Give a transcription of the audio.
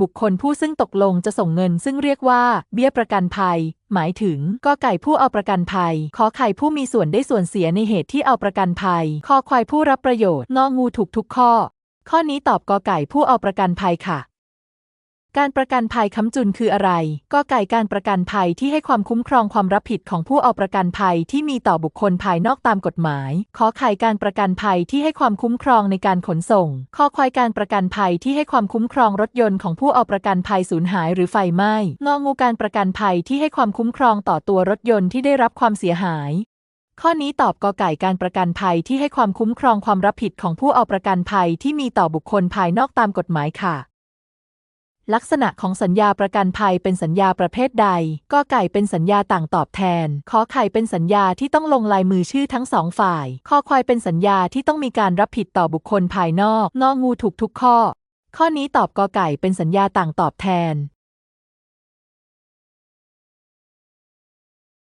บุคคลผู้ซึ่งตกลงจะส่งเงินซึ่งเรียกว่า เบี้ยประกันภัย หมายถึงกอไก่ผู้เอาประกันภัย ขอไข่ผู้มีส่วนได้ส่วนเสียในเหตุที่เอาประกันภัยคอควายผู้รับประโยชน์งองูถูกทุกข้อ ข้อนี้ตอบกอไก่ผู้เอาประกันภัยค่ะ การประกันภัยค้ำจุนคืออะไรกอไก่การประกันภัยที่ให้ความคุ้มครองความรับผิดของผู้เอาประกันภัยที่มีต่อบุคคลภายนอกตามกฎหมาย ขอไข่การประกันภัยที่ให้ความคุ้มครองในการขนส่งคอควายการประกันภัยที่ให้ความคุ้มครองรถยนต์ของผู้เอาประกันภัยสูญหายหรือไฟไหม้ งองูการประกันภัยที่ให้ความคุ้มครองต่อตัวรถยนต์ที่ได้รับความเสียหายข้อนี้ตอบกอไก่การประกันภัยที่ให้ความคุ้มครองความรับผิดของผู้เอาประกันภัยที่มีต่อบุคคลภายนอกตามกฎหมายค่ะ ลักษณะของสัญญาประกันภัยเป็นสัญญาประเภทใดกไก่เป็นสัญญาต่างตอบแทน ขอไข่เป็นสัญญาที่ต้องลงลายมือชื่อทั้งสองฝ่ายคอควายเป็นสัญญาที่ต้องมีการรับผิดต่อบุคคลภายนอก งองูถูกทุกข้อ ข้อนี้ตอบกอไก่เป็นสัญญาต่างตอบแทน